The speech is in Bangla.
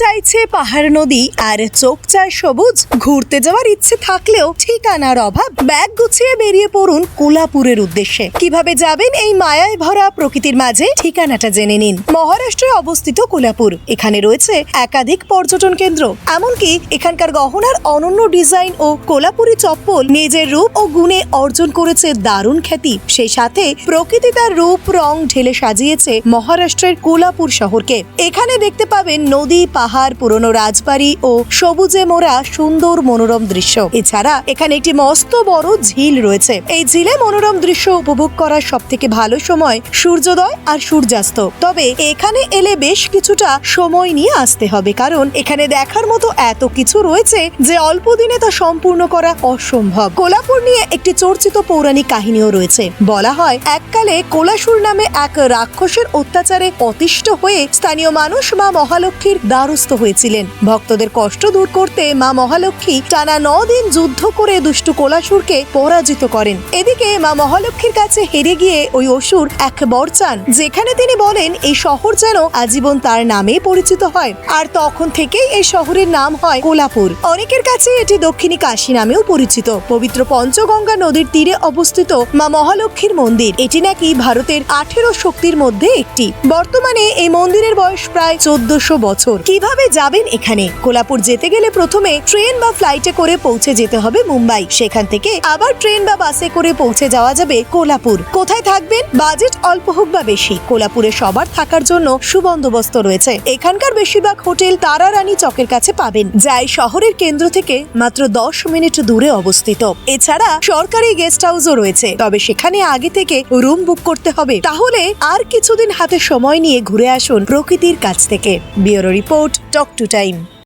চাইছে পাহাড় নদী আর চোখ চায় সবুজ। ঘুরতে যাওয়ার ইচ্ছে থাকলেও ঠিকানার অভাব। ব্যাগ গুছিয়ে বেরিয়ে পড়ুন কোলাপুরের উদ্দেশ্যে। কীভাবে যাবেন এই মায়ায় ভরা প্রকৃতির মাঝে? ঠিকানাটা জেনে নিন। মহারাষ্ট্রে অবস্থিত কোলাপুর। এখানে রয়েছে একাধিক পর্যটন কেন্দ্র। এমনকি এখানকার গহনার অনন্য ডিজাইন ও কোলাপুরি চপ্পল নিজের রূপ ও গুণে অর্জন করেছে দারুণ খ্যাতি। সেই সাথে প্রকৃতি তার রূপ, রং, ঢেলে সাজিয়েছে মহারাষ্ট্রের কোলাপুর শহরকে। এখানে দেখতে পাবেন নদী, পাহাড় পুরনো রাজবাড়ি ও সবুজে মোড়া সুন্দর মনোরম দৃশ্য। এছাড়া এখানে একটি মস্ত বড় ঝিল রয়েছে। এই ঝিলে মনোরম দৃশ্য উপভোগ করার সব থেকে ভালো সময় সূর্যোদয় আর সূর্যাস্ত। তবে এখানে এলে বেশ কিছুটা সময় নিয়ে আসতে হবে, কারণ এখানে দেখার মতো এত কিছু রয়েছে যে অল্প দিনে তা সম্পূর্ণ করা অসম্ভব। কোলাপুর নিয়ে একটি চর্চিত পৌরাণিক কাহিনীও রয়েছে। বলা হয়, এককালে কোলাসুর নামে এক রাক্ষসের অত্যাচারে অতিষ্ঠ হয়ে স্থানীয় মানুষ মা মহালক্ষ্মীর দ্বারস্থ হয়েছিলেন। ভক্তদের কষ্ট দূর করতে মা মহালক্ষ্মী টানা দিন যুদ্ধ করে দুষ্টু কোলাসুরকে পরাজিত করেন। এদিকে মা মহালক্ষ্মীর কাছে হেরে গিয়ে ওই অসুর এক বর চান যেখানে তিনি বলেন, এই শহর যেন আজীবন তার নামে পরিচিত হয়। আর তখন থেকেই এই শহরের নাম হয় কোলাপুর। অনেকের কাছে এটি দক্ষিণী কাশী নামেও পরিচিত। পবিত্র পঞ্চগঙ্গা নদীর তীরে অবস্থিত মা মহালক্ষ্মীর মন্দির। এটি নাকি ভারতের আঠেরো শক্তির মধ্যে একটি। বর্তমানে এই মন্দিরের বয়স প্রায় চোদ্দশো বছর। কীভাবে যাবেন এখানে? কোলাপুর যেতে গেলে প্রথমে ট্রেন বা ফ্লাইটে করে পৌঁছে যেতে হবে মুম্বাই। সেখান থেকে আবার ট্রেন বা বাসে করে পৌঁছে যাওয়া যাবে কোলাপুর। কোথায় থাকবেন? বাজেট অল্প হোক বা বেশি। কোলাপুরে সবার থাকার জন্য সুবন্দোবস্ত রয়েছে। এখানকার বেশিরভাগ হোটেল তারারানী চকের কাছে পাবেন, যা এই শহরের কেন্দ্র থেকে মাত্র দশ মিনিট দূরে অবস্থিত। এছাড়া সরকারি গেস্ট হাউসও রয়েছে। তবে সেখানে আগে থেকে রুম বুক করতে হবে। তাহলে আর কিছুদিন হাতে সময় নিয়ে ঘুরে আসুন প্রকৃতির কাছ থেকে। Bureau report Talk to Time.